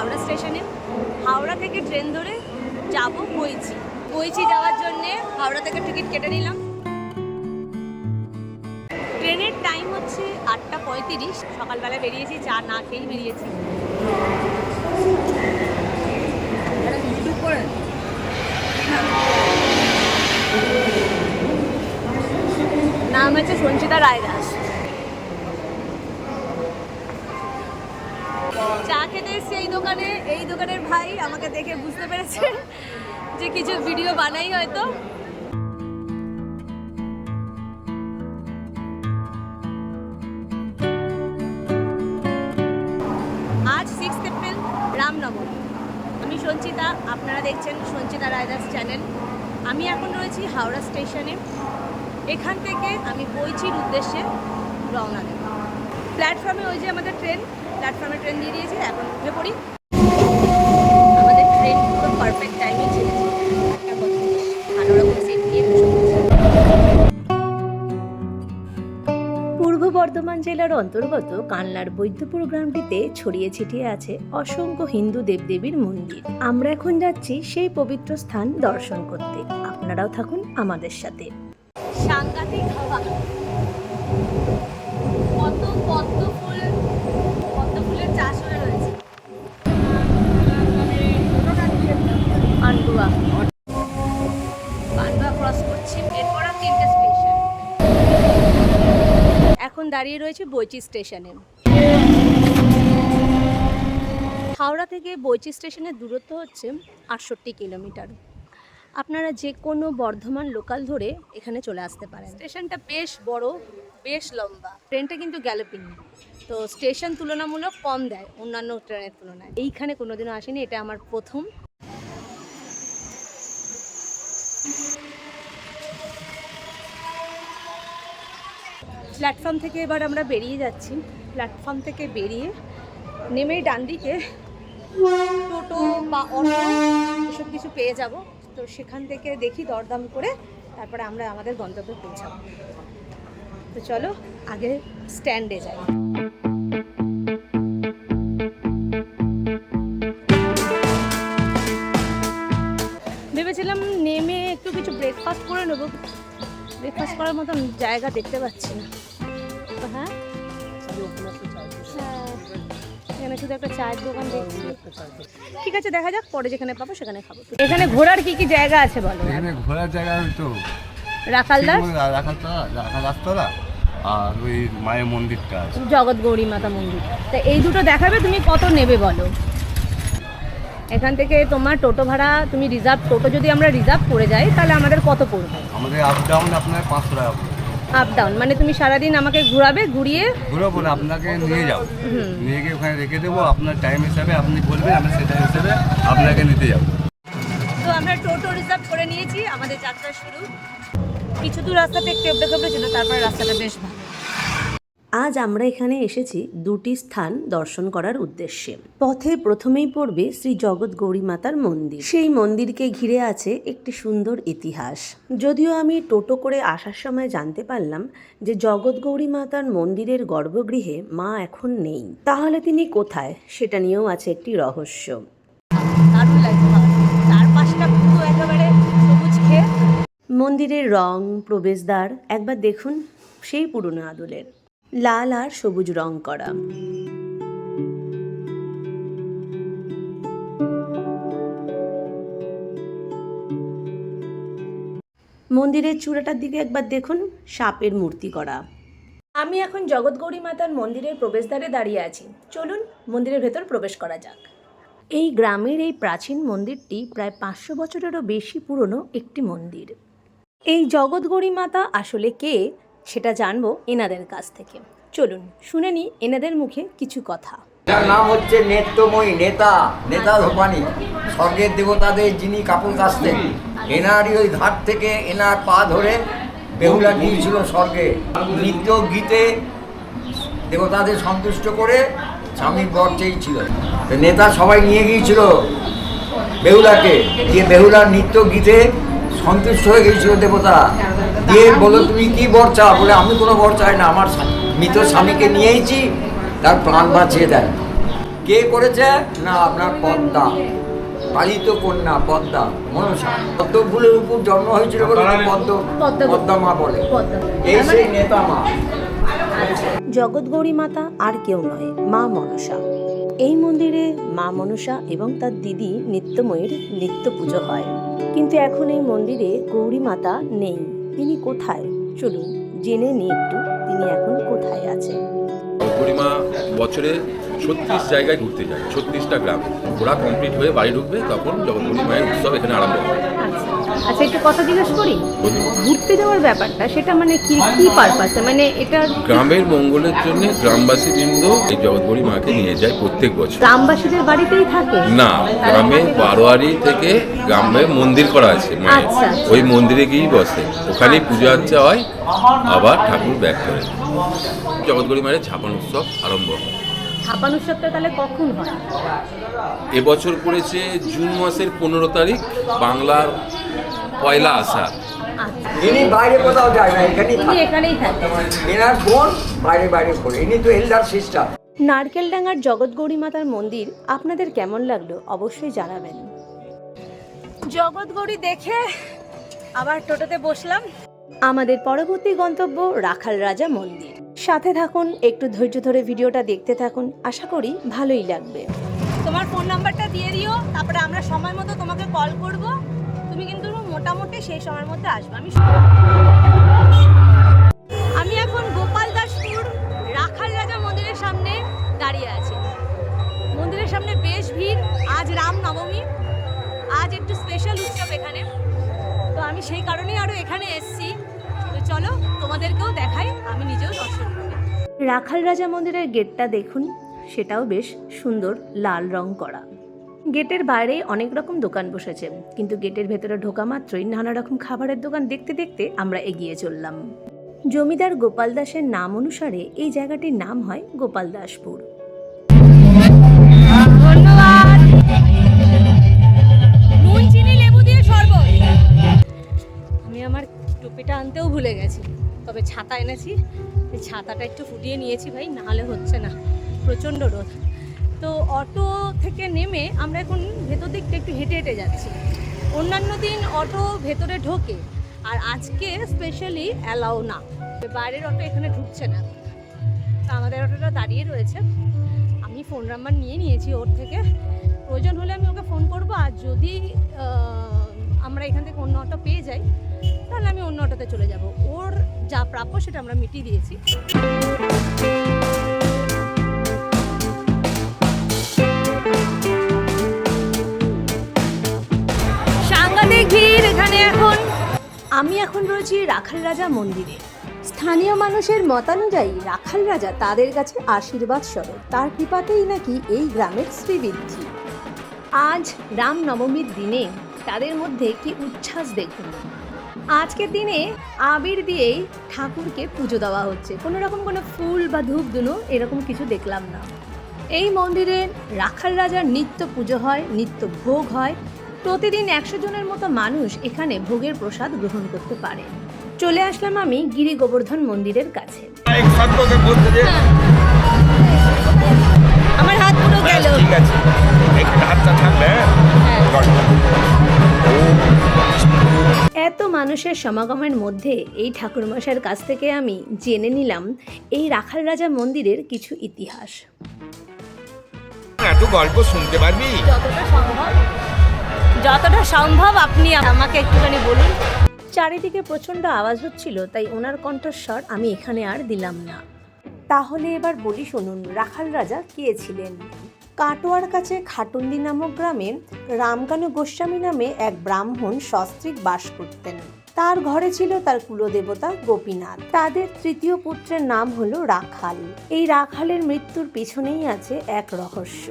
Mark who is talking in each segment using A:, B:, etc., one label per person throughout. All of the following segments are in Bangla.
A: হাওড়া স্টেশনে। হাওড়া থেকে ট্রেন ধরে যাব বইচি বইচি যাওয়ার জন্যে হাওড়া থেকে টিকিট কেটে নিলাম। ট্রেনের টাইম হচ্ছে আটটা পঁয়ত্রিশ। সকালবেলা বেরিয়েছি, চা না খেয়েই বেরিয়েছি। নাম হচ্ছে সঞ্চিতা রায়দাস। চা খেতে এসছি এই দোকানে। এই দোকানের ভাই আমাকে দেখে বুঝতে পেরেছে যে কিছু ভিডিও বানাই হয়তো। আজ সিক্স এপ্রিল রামনবমী। আমি সঞ্চিতা, আপনারা দেখছেন সঞ্চিতা রায়দাস চ্যানেল আমি এখন রয়েছি হাওড়া স্টেশনে। এখান থেকে আমি বইচির উদ্দেশ্যে রওনা দেব। প্ল্যাটফর্মে ওই যে আমাদের ট্রেন প্ল্যাটফর্মে ট্রেন দিয়ে দিয়েছে এখন উঠে পড়ি। আমাদের ট্রেন পুরো পারফেক্ট টাইমে ছেড়েছে আটটা বত্রিশ ভালো রকম সিট নিয়ে
B: পূর্ব বর্ধমান জেলার অন্তর্গত কানলার বৈদ্যপুর গ্রামটিতে ছড়িয়ে ছিটিয়ে আছে অসংখ্য হিন্দু দেবদেবীর মন্দির। আমরা এখন যাচ্ছি সেই পবিত্র স্থান দর্শন করতে। আপনারাও থাকুন আমাদের সাথে।
A: সাংঘাতিক হাওয়া কত পদ্ম ফুল পদ্ম ফুলের চাষ হয়ে রয়েছে পান্ডুয়া পান্ডুয়া ক্রস করছি এরপর আর তিনটে স্টেশন এখন দাঁড়িয়ে রয়েছে বইচি স্টেশনে। হাওড়া থেকে বইচি স্টেশনের দূরত্ব হচ্ছে আটষট্টি কিলোমিটার। আপনারা যে কোনো বর্ধমান লোকাল ধরে এখানে চলে আসতে পারেন। স্টেশনটা বেশ বড় বেশ লম্বা। ট্রেনটা কিন্তু গ্যালোপিং তো স্টেশন তুলনামূলক কম দেয় অন্যান্য ট্রেনের তুলনায়। এইখানে কোনোদিনও আসেনি এটা আমার প্রথম। প্ল্যাটফর্ম থেকে এবার আমরা বেরিয়ে যাচ্ছি। প্ল্যাটফর্ম থেকে বেরিয়ে নেমে ডান দিকে টোটো বা অটো এসব কিছু পেয়ে যাব। তো সেখান থেকে দেখি দরদাম করে তারপরে আমরা আমাদের গন্তব্যে পৌঁছাবো। তো চলো আগে স্ট্যান্ডে যাই। ব্রেকফাস্ট করার মতন জায়গা দেখতে পাচ্ছি না। হ্যাঁ? হ্যাঁ। এখানে শুধু একটা চায়ের দোকান দেখছি। ঠিক আছে দেখা যাক পরে যেখানে পাবো সেখানে খাব। এখানে ঘোরার কি কি জায়গা আছে বলো?
C: এখানে ঘোরার জায়গা তো।
A: রাখালদাস
C: রাখাতলা রাখা আর ওই মায়ের মন্দিরটা আছে।
A: জগৎ গৌরী মাতা মন্দির। তা এই দুটো দেখাবে তুমি কত নেবে বলো? এখান থেকে তোমার টোটো ভাড়া তুমি রিজার্ভ টোটো যদি আমরা রিজার্ভ করে যাই তাহলে আমাদের কত পড়বে?
C: আমাদের আপ ডাউন আপনার পাঁচশো টাকা
A: আপ ডাউন মানে তুমি সারাদিন আমাকে ঘোরাবে ঘুরিয়ে
C: ঘুরে না আপনাকে নিয়ে যাও। নিয়ে গিয়ে ওখানে রেখে দেবো আপনার টাইম হিসাবে আপনি বলবেন আমি সেটা হিসাবে আপনাকে নিতে যাব।
A: তো আমরা টোটো রিজার্ভ করে নিয়েছি আমাদের যাত্রা শুরু। কিছু দূর রাস্তাটা একটু এবড়ে খেবড়ে ছিল তারপরে রাস্তাটা বেশ ভালো।
B: আজ আমরা এখানে এসেছি দুটি স্থান দর্শন করার উদ্দেশ্যে। পথে প্রথমেই পড়বে শ্রী জগৎ গৌরী মাতার মন্দির। সেই মন্দিরকে ঘিরে আছে একটি সুন্দর ইতিহাস। যদিও আমি টোটো করে আসার সময় জানতে পারলাম যে জগৎ গৌরী মাতার মন্দিরের গর্ভগৃহে মা এখন নেই। তাহলে তিনি কোথায়? সেটা নিয়েও আছে একটি রহস্য।
A: দারুণ লাগছে চার পাঁচটা পুরো একেবারে সবুজ খেয়ে
B: মন্দিরের রং প্রবেশদ্বার একবার দেখুন সেই পুরনো আদলের। লাল আর সবুজ রং করা। মন্দিরের চূড়াটার দিকে একবার দেখুন, সাপের মূর্তি করা। আমি এখন জগৎগৌরী মাতার মন্দিরের প্রবেশদ্বারে দাঁড়িয়ে আছি। চলুন মন্দিরের ভেতর প্রবেশ করা যাক। এই গ্রামের এই প্রাচীন মন্দিরটি প্রায় পাঁচশো বছরেরও বেশি পুরনো একটি মন্দির। এই জগৎগৌরী মাতা আসলে কে? সেটা জানব এনাদের কাছ থেকে। চলুন শুনে নি এনাদের মুখে কিছু কথা।
D: যার নাম হচ্ছে নেত্রময়ী নেতা নেতা ধোপানি। স্বর্গের দেবতাদের যিনি কাপড় কাচতেন এনারই ওই ধার থেকে এনার পা ধরে বেহুলা গিয়েছিল স্বর্গে। নৃত্য গীতে দেবতাদের সন্তুষ্ট করে স্বামীর বর চেয়েছিল। নেতা সবাই নিয়ে গিয়েছিল বেহুলাকে। দিয়ে বেহুলার নৃত্য গীতে সন্তুষ্ট হয়ে গিয়েছিল দেবতা। দিয়ে বলো তুমি কি বর চাও? বলে আমি কোনো বর চাই না আমার মৃত স্বামীকে নিয়েইছি তার প্রাণ বাঁচিয়ে দেয় কে করেছে? না আপনার পদ্মা। পালিত কন্যা পদ্মা মনসা। পদ্ম ফুলের উপর জন্ম হয়েছিল বলে পদ্ম
E: পদ্মা-
D: মা বলে। এই সেই নেতা মা।
A: জগৎগৌরী মাতা আর কেউ নয় মা মনসা। এই মন্দিরে মা মনসা এবং তার দিদি নিত্যময়ীর নিত্য পুজো হয়। কিন্তু এখন এই মন্দিরে গৌরী মাতা নেই। তিনি কোথায়? চলুন জেনে নিই একটু তিনি এখন কোথায় আছেন।
F: গরিমা বছরে ছত্রিশ জায়গায় ঘুরতে যায় ছত্রিশটা গ্রাম। ঘোরা কমপ্লিট হয়ে বাড়ি ঢুকবে তখন জগৎগুরি মায়ের উৎসব এখানে আরম্ভ হবে।
G: আচ্ছা একটু কথা জিজ্ঞেস করি? ঘুরতে যাওয়ার ব্যাপারটা সেটা মানে কি কি পারপাসে মানে এটা
F: গ্রামের মঙ্গলের জন্য গ্রামবাসী বৃন্দ এই জগৎগুরি মাকে নিয়ে যায় প্রত্যেক বছর।
G: গ্রামবাসীদের বাড়িতেই থাকে?
F: না গ্রামে বারোয়ারি থেকে গ্রামে মন্দির করা আছে মায়ের।
G: আচ্ছা।
F: ওই মন্দিরে গিয়েই বসে। ওখানেই পুজো আর্চা হয় আবার ঠাকুর ব্যাক করে। জগৎগুরি মায়ের ছাপান উৎসব আরম্ভ হয়।
G: ছাপান উৎসবটা তাহলে কখন হয়?
F: এবছর পড়েছে জুন মাসের পনেরো তারিখ বাংলার পয়লা আষাঢ়।
G: আচ্ছা।
D: ইনি বাইরে কোথাও যায় না এখানেই
G: এখানেই থাকে।
D: এনার বোন বাইরে বাইরে করে ইনি তো এল্ডার সিস্টার।
A: নারকেলডাঙ্গার জগৎগৌরী মাতার মন্দির আপনাদের কেমন লাগল অবশ্যই জানাবেন।
E: জগৎগৌরী দেখে আবার টোটোতে বসলাম।
A: আমাদের পরবর্তী গন্তব্য রাখাল রাজা মন্দির। সাথে থাকুন, একটু ধৈর্য ধরে ভিডিওটা দেখতে থাকুন। আশা করি ভালোই লাগবে।
E: তোমার ফোন নাম্বারটা দিয়ে দিও, তারপরে আমরা সময় মতো তোমাকে কল করব। তুমি কিন্তু মোটামুটি সেই সময়ের মধ্যে আসবে। আমি আমি এখন গোপাল দাসপুর, রাখাল রাজা মন্দিরের সামনে দাঁড়িয়ে আছি। মন্দিরের সামনে বেশ ভিড়। আজ রাম নবমী। আজ একটু স্পেশাল উৎসব এখানে। আমি সেই কারণেই আরও এখানে এসেছি। চলো তোমাদেরকেও দেখাই, আমি নিজেও দর্শন
A: রাখাল রাজা মন্দিরের গেটটা দেখুন, সেটাও বেশ সুন্দর লাল রং করা। গেটের বাইরে অনেক রকম দোকান বসেছে, কিন্তু গেটের ভেতরে ঢোকা মাত্রই নানা রকম খাবারের দোকান দেখতে দেখতে আমরা এগিয়ে চললাম। জমিদার গোপাল দাসের নাম অনুসারে এই জায়গাটির নাম হয় গোপাল দাসপুর।
E: আনতেও ভুলে গেছি। তবে ছাতা এনেছি, এই ছাতাটা একটু ফুটিয়ে নিয়েছি ভাই, নাহলে হচ্ছে না, প্রচণ্ড রোদ। তো অটো থেকে নেমে আমরা এখন ভেতর দিকটা একটু হেঁটে হেঁটে যাচ্ছি। অন্যান্য দিন অটো ভেতরে ঢোকে, আর আজকে স্পেশালি অ্যালাউ না। বাইরের অটো এখানে ঢুকছে না। তো আমাদের অটোটা দাঁড়িয়ে রয়েছে। আমি ফোন নাম্বার নিয়ে নিয়েছি ওর থেকে। প্রয়োজন হলে আমি ওকে ফোন করব, আর যদি আমরা এখান থেকে অন্য অটো পেয়ে যাই তাহলে আমি অন্য অটোতে চলে যাব। ওর যা প্রাপ্য সেটা আমরা মিটিয়ে দিয়েছি। সাংঘাতিক ভিড় এখানে এখন।
A: আমি এখন রয়েছি রাখাল রাজা মন্দিরে। স্থানীয় মানুষের মতানুযায়ী রাখাল রাজা তাদের কাছে আশীর্বাদ স্বরূপ। তার কৃপাতেই নাকি এই গ্রামের শ্রীবৃদ্ধি। আজ রাম নবমীর দিনে তাদের মধ্যে কি উচ্ছ্বাস দেখুন। আজকের দিনে আবির দিয়েই ঠাকুরকে পুজো দেওয়া হচ্ছে। কোনো রকম কোনো ফুল বা ধূপ ধুনো এরকম কিছু দেখলাম না। এই মন্দিরে রাখাল রাজার নিত্য পুজো হয় নিত্য ভোগ হয়। প্রতিদিন একশো জনের মতো মানুষ এখানে ভোগের প্রসাদ গ্রহণ করতে পারে। চলে আসলাম আমি গিরি গোবর্ধন মন্দিরের কাছে।
E: আমার হাত পুরো গেল।
H: ঠিক আছে। একটু হাতটা থাকলে
A: এত মানুষের সমাগমের মধ্যে এই ঠাকুরমশাইয়ের কাছ থেকে আমি জেনে নিলাম এই রাখাল রাজা মন্দিরের কিছু ইতিহাস।
H: এত গল্প শুনতে পারবি?
E: যতটা সম্ভব যতটা সম্ভব আপনি আমাকে একটুখানি বলুন।
A: চারিদিকে প্রচণ্ড আওয়াজ হচ্ছিল তাই ওনার কণ্ঠস্বর আমি এখানে আর দিলাম না। তাহলে এবার বলি শুনুন রাখাল রাজা কে ছিলেন? কাটোয়ার কাছে খাটুন্দি নামক গ্রামে রামকানু গোস্বামী নামে এক ব্রাহ্মণ সস্ত্রীক বাস করতেন। তার ঘরে ছিল তার কুলদেবতা গোপীনাথ। তাদের তৃতীয় পুত্রের নাম হলো রাখাল। এই রাখালের মৃত্যুর পিছনেই আছে এক রহস্য।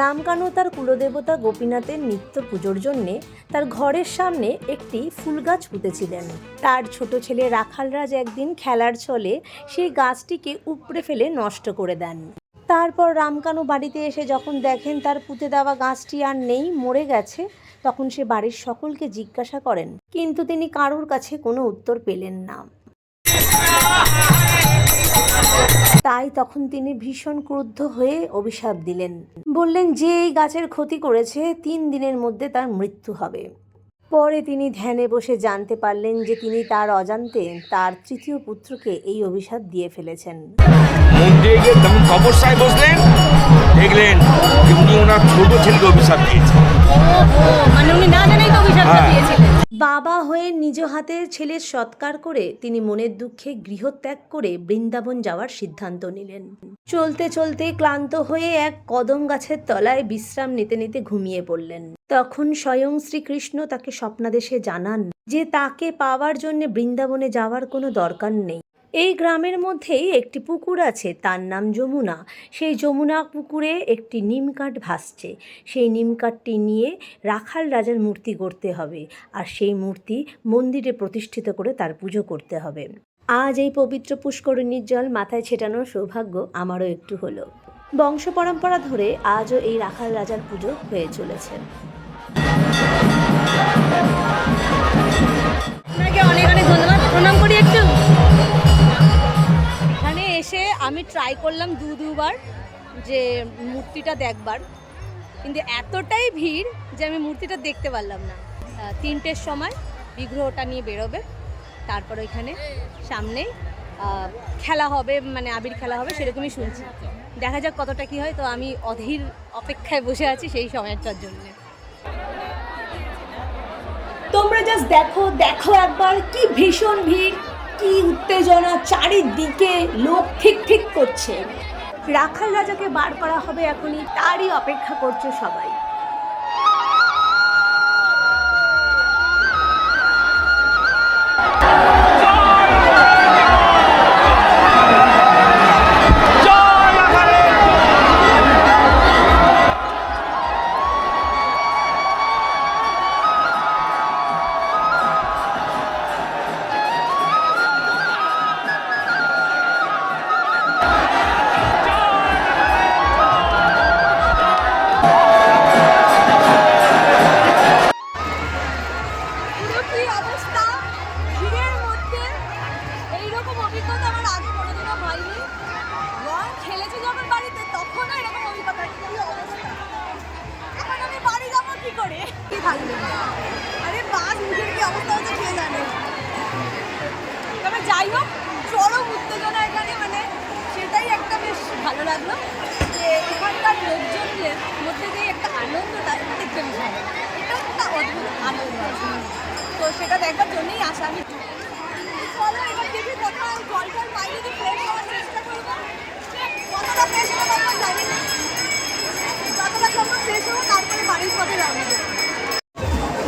A: রামকানু তার কুলদেবতা গোপীনাথের নিত্য পুজোর জন্যে তার ঘরের সামনে একটি ফুল গাছ পুঁতেছিলেন। তার ছোট ছেলে রাখালরাজ একদিন খেলার ছলে সেই গাছটিকে উপড়ে ফেলে নষ্ট করে দেন। তারপর রামকানু বাড়িতে এসে যখন দেখেন তার পুঁতে দেওয়া গাছটি আর নেই, মরে গেছে, তখন সে বাড়ির সকলকে জিজ্ঞাসা করেন, কিন্তু তিনি কারুর কাছে কোনো উত্তর পেলেন না। তাই তখন তিনি ভীষণ ক্রুদ্ধ হয়ে অভিশাপ দিলেন। বললেন, যে এই গাছের ক্ষতি করেছে, তিন দিনের মধ্যে তার মৃত্যু হবে। পরে তিনি ধ্যানে বসে জানতে পারলেন যে তিনি তার অজান্তে তার তৃতীয় পুত্রকে এই অভিশাপ দিয়ে ফেলেছেন।
H: মন্দিরে গিয়ে যখন তপস্যায় বসলেন? দেখলেন যে উনি ওনার ছোট ছেলেকে অভিশাপ দিয়েছেন
E: মানে উনি না জানেই তো অভিশাপটা
H: হ্যাঁ।
E: দিয়েছিলেন।
A: বাবা হয়ে নিজ হাতে ছেলের সৎকার করে তিনি মনের দুঃখে গৃহত্যাগ করে বৃন্দাবন যাওয়ার সিদ্ধান্ত নিলেন। চলতে চলতে ক্লান্ত হয়ে এক কদম গাছের তলায় বিশ্রাম নিতে নিতে ঘুমিয়ে পড়লেন। তখন স্বয়ং শ্রীকৃষ্ণ তাকে স্বপ্নাদেশে জানান যে তাকে পাওয়ার জন্য বৃন্দাবনে যাওয়ার কোনো দরকার নেই। এই গ্রামের মধ্যেই একটি পুকুর আছে, তার নাম যমুনা। সেই যমুনা পুকুরে একটি নিম কাঠ ভাসছে। সেই নিম কাঠটি নিয়ে রাখাল রাজার মূর্তি গড়তে হবে আর সেই মূর্তি মন্দিরে প্রতিষ্ঠিত করে তার পুজো করতে হবে। আজ এই পবিত্র পুষ্করিণীর জল মাথায় ছেটানোর সৌভাগ্য আমারও একটু হলো। বংশ পরম্পরা ধরে আজও এই রাখাল রাজার পুজো হয়ে চলেছে।
E: অনেক অনেক ধন্যবাদ। প্রণাম করি একটু। এসে আমি ট্রাই করলাম দু দুবার যে মূর্তিটা দেখবার। কিন্তু এতটাই ভিড় যে আমি মূর্তিটা দেখতে পারলাম না। তিনটের সময় বিগ্রহটা নিয়ে বেরোবে। তারপর ওইখানে সামনেই খেলা হবে মানে আবির খেলা হবে সেরকমই শুনছি। দেখা যাক কতটা কি হয়। তো আমি অধীর অপেক্ষায় বসে আছি সেই সময়টার জন্য।
A: তোমরা জাস্ট দেখো দেখো একবার কি ভীষণ ভিড়। কি উত্তেজনা চারিদিকে লোক ঠিক ঠিক করছে। রাখাল রাজাকে বার করা হবে এখনই, তারই অপেক্ষা করছে সবাই।
E: ভালো লাগল। যে এখানকার লোকজনদের মধ্যে যে একটা আনন্দটা, এটা দেখতে এটা একটা অদ্ভুত আনন্দ। তো সেটা দেখার জন্যই আসা আমি তারপরে বাড়ির পথে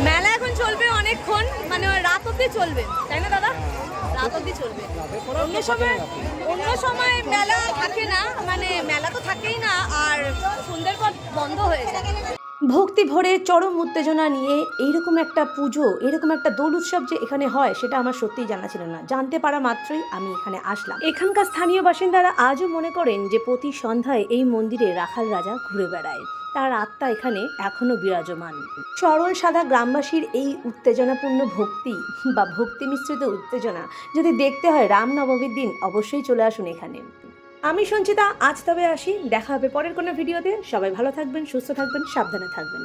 E: মেলা এখন চলবে অনেকক্ষণ মানে রাত অব্দি চলবে। তাই না, দাদা? রাত অব্দি চলবে। অন্য সময় অন্য সময় মেলা থাকে না মানে মেলা তো থাকেই না, আর সন্ধ্যের পর বন্ধ হয়ে যায়।
A: ভক্তি ভরে চরম উত্তেজনা নিয়ে এইরকম একটা পুজো এরকম একটা দোল উৎসব যে এখানে হয়, সেটা আমার সত্যিই জানা ছিল না। জানতে পারা মাত্রই আমি এখানে আসলাম। এখানকার স্থানীয় বাসিন্দারা আজও মনে করেন যে প্রতি সন্ধ্যায় এই মন্দিরে রাখাল রাজা ঘুরে বেড়ায়। তার আত্মা এখানে এখনও বিরাজমান। সরল, সাদা গ্রামবাসীর এই উত্তেজনাপূর্ণ ভক্তি বা ভক্তি মিশ্রিত উত্তেজনা যদি দেখতে হয় রামনবমীর দিন, অবশ্যই চলে আসুন এখানে। আমি সঞ্চিতা, আজ তবে আসি। দেখা হবে পরের কোনো ভিডিওতে। সবাই ভালো থাকবেন, সুস্থ থাকবেন, সাবধানে থাকবেন।